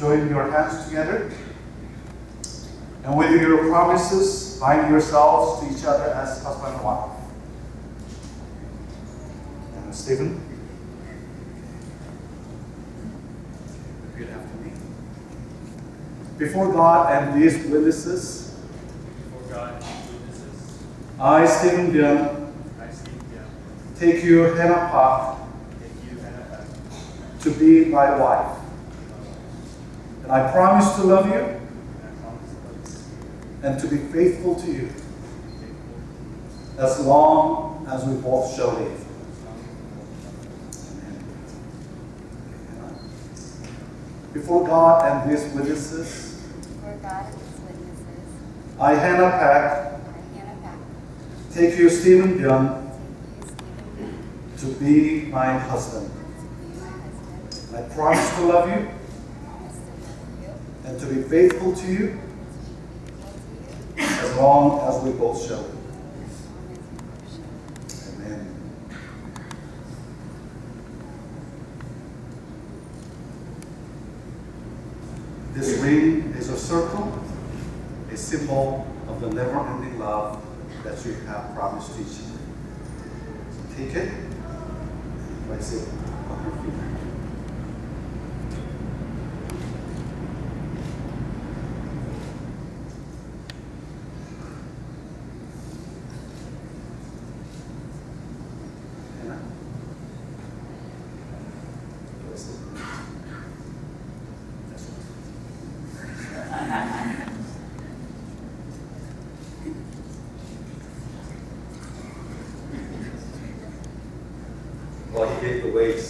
join your hands together. And with your promises, bind yourselves to each other as husband and wife. And uh, Stephen? Repeat after me. Before God and these witnesses, Before God and witnesses, I, Stephen Byung, I, Steve Young, take you, Hannah Park, take you, Hannah Peck, to be my wife. I promise to love you and to love you, and to be faithful to you as long as we both shall live. as long as we both Before God and these witnesses, Before God and His witnesses, I, Hannah Pack, I, Hannah Pack, take you, Stephen Byung, take you, Stephen Young, to be my husband. to be my husband. I promise to love you I promise to love you, and to be faithful to you as long as we both shall. Amen. This ring is a circle, a symbol of the never-ending love that you have promised each other. So take it, place it on your finger. Hannah? Place it. That's right. Well,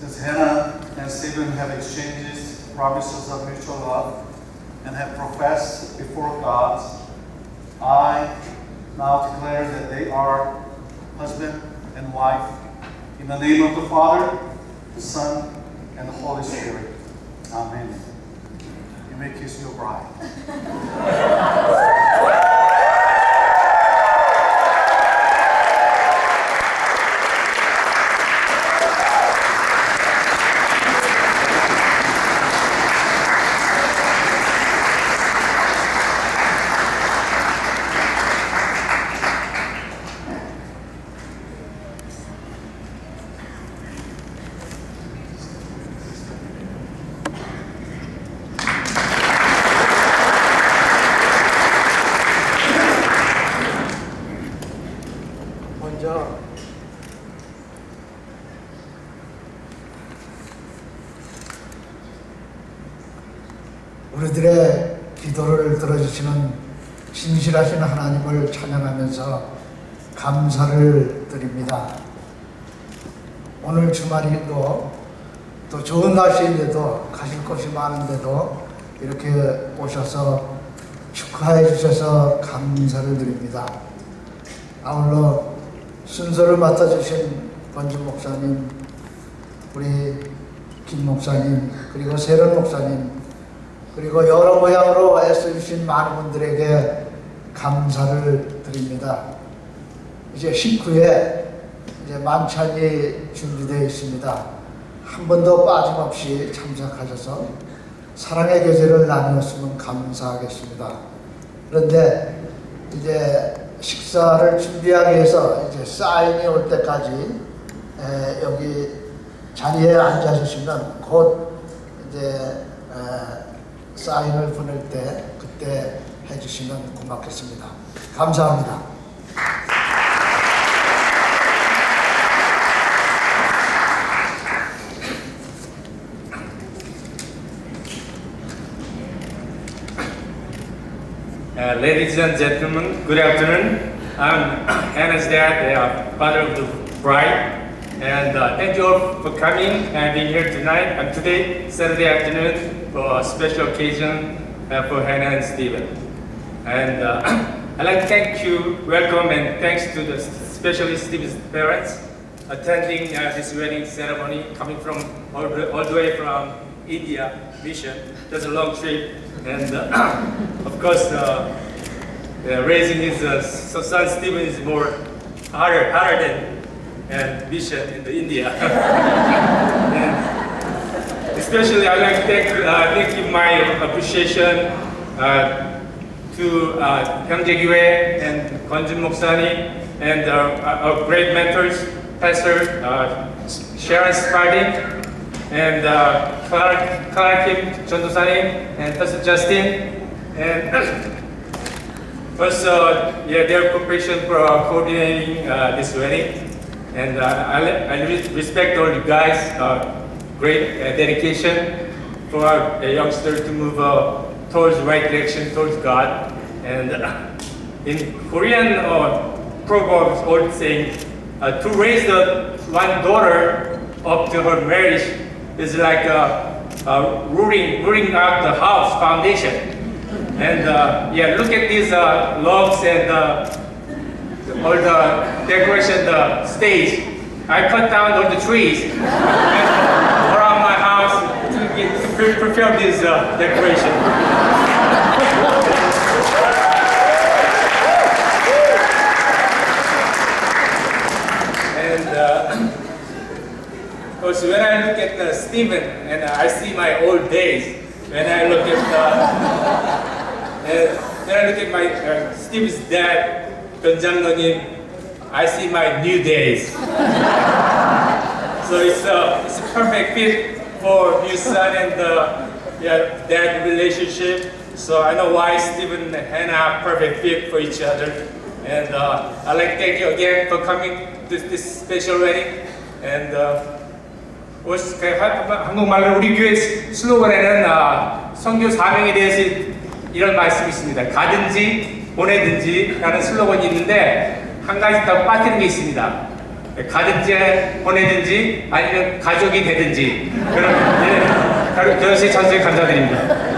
Since Hannah and Stephen have exchanged promises of mutual love and have professed before God, I now declare that they are husband and wife. In the name of the Father, the Son, and the Holy Spirit. Amen. You may kiss your bride. 신실하신 하나님을 찬양하면서 감사를 드립니다. 오늘 주말이고 또 좋은 날씨인데도 가실 곳이 많은데도 이렇게 오셔서 축하해 주셔서 감사를 드립니다. 아울러 순서를 맡아주신 권준 목사님, 우리 김 목사님, 그리고 세련 목사님, 그리고 여러 모양으로 애써주신 많은 분들에게 감사를 드립니다. 이제 식후에 이제 만찬이 준비되어 있습니다. 한 번도 빠짐없이 참석하셔서 사랑의 계절을 나누었으면 감사하겠습니다. 그런데 이제 식사를 준비하기 위해서 이제 사인이 올 때까지 에, 여기 자리에 앉아주시면 곧 이제 에, 사인을 보낼 때 그때 해주시면 고맙겠습니다. 감사합니다. Uh, ladies and gentlemen, good afternoon. I'm Hannah's dad, uh, father of the bride, and uh, thank you all for coming and being here tonight and today, Saturday afternoon, for a special occasion uh, for Hannah and Stephen. And uh, I'd like to thank you, welcome, and thanks to the especially Stephen's parents attending uh, this wedding ceremony, coming from all the, all the way from India mission. That's a long trip, and uh, of course, uh, raising his uh, so- son Stephen is more harder, harder than and mission in the India. especially, I'd like to thank, uh, thank you my appreciation to uh, Gyeongjae and Gunjun Moksani and our, our, great mentors, Pastor uh, Sharon Spalding and uh, Clark, Clark Kim Chondosani and Pastor Justin and also yeah, their cooperation for uh, coordinating uh, this wedding. And uh, I, I respect all you guys' uh, great uh, dedication for our youngsters to move uh, towards the right direction towards God and uh, in Korean uh, proverbs old saying uh, to raise the one daughter up to her marriage is like uh, uh, rooting, rooting out the house foundation. And uh, yeah, look at these uh, logs and uh, all the decoration, the stage. I cut down all the trees around my house to, get, to pre prepared this uh, decoration. Because uh, when I look at uh, Stephen and uh, I see my old days, when I look at uh, uh, when I look at my uh, Steve's dad, Gonzalo I see my new days. so it's a it's a perfect fit for new son and uh, yeah, dad relationship. So I know why Stephen and Hannah are perfect fit for each other. And uh, I'd like to thank you again for coming to this special wedding. And uh, 그 한- 한국말로 우리 교회 슬로건에는 아, 선교 사명에 대해서 이런 말씀이 있습니다. 가든지 보내든지 라는 슬로건이 있는데 한 가지 더 빠뜨린 게 있습니다. 가든지 보내든지 아니면 가족이 되든지 그런 예. 결혼식 전생 감사드립니다.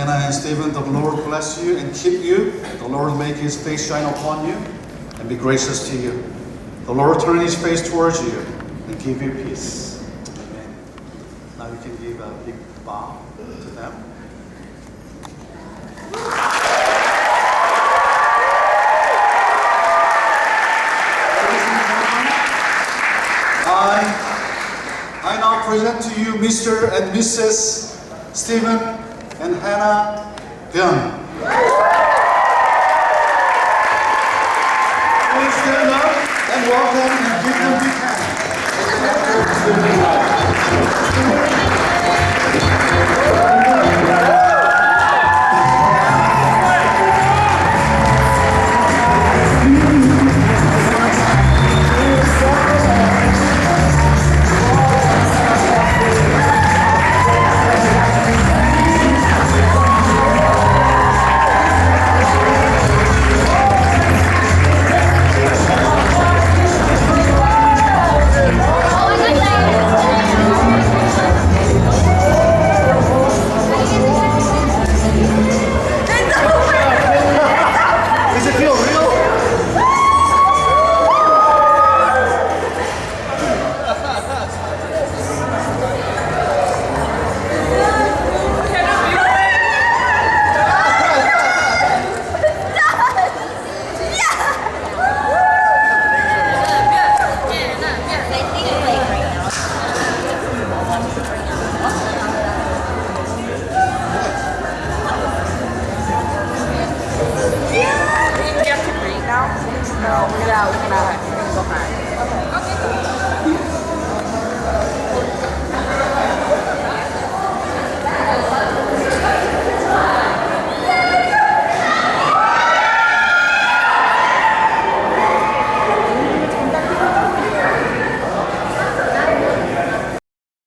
Hannah and Stephen, the Lord bless you and keep you. The Lord make his face shine upon you and be gracious to you. The Lord turn his face towards you and give you peace. Give a big bow to them. I, I now present to you Mr. and Mrs. Stephen and Hannah Byung. Please stand up and welcome เราไม่ได้เอาชนะก็หาย